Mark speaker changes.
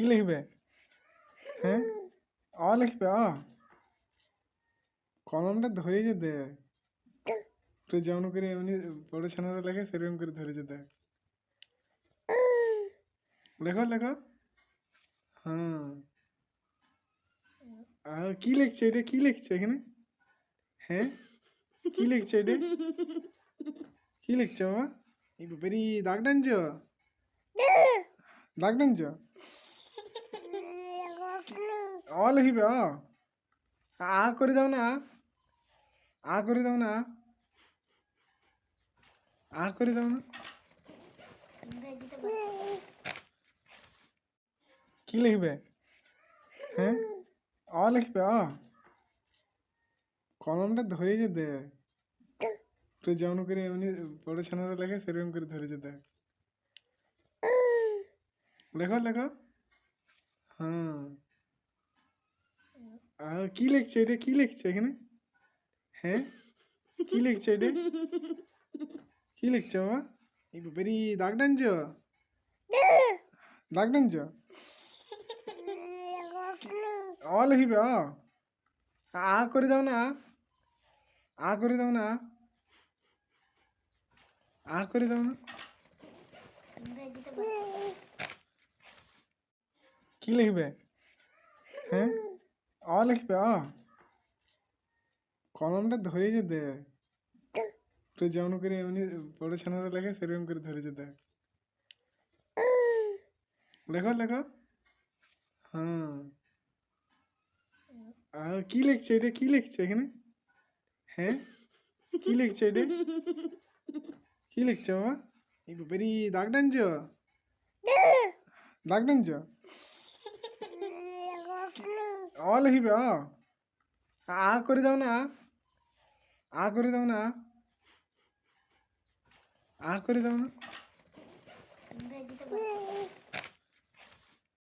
Speaker 1: কি লিখবে? হ্যাঁ? অ লিখবে, অ। কলমটা ধরে যেতে তুই যেমন করে এমনি বড় ছানারা লেখে সেরকম করে ধরে যেতে লেখো লেখো। হ্যাঁ। আর কি লিখছে এটা? কি লিখছে এখানে? হ্যাঁ? কি লিখছে এটা? কি লিখছে বাবা? এই বেরি দাগ টানছ? দাগ টানছ? অ লিখিবে অ। আ করে দাও না, আ। করে দাও না, আ। করে দাও না। কি লিখবে? হ্যাঁ অ লিখবে, অ। কলমটা ধরে যেতে হয়। তো যেমন করে এমনি বড় ছানারা লেখে সেরকম করে ধরে যেতে লেখো লেখো হ্যাঁ কি লিখছে এটা? কি লিখছে এখানে? হ্যাঁ? কি লিখছে এটা? কি লিখছে বাবা? এই বেরি, দাগ টানছ? দাগ টানছ? অ, লিখিবে, অ। আ করে দাও না, আ। করে দাও না আ করে দাও না। কি লিখবে? হ্যাঁ? লিখবে অ কলমটা ধরে যেতে হয়। তো যেমন করে এমনি বড় ছানারা লেখে সেরকম করে ধরে যেতে হয়। লেখো লেখো। হ্যাঁ। আর কি লিখছে এটা? কি লিখছে এখানে? হ্যাঁ? কি লিখছে এটা? কি লিখছে বাবা? বেরি দাগ টানছ? দাগ টানছ? অ লিখিবে অ। আ করে দাও না, আ। করে দাও না, আ। করে দাও না।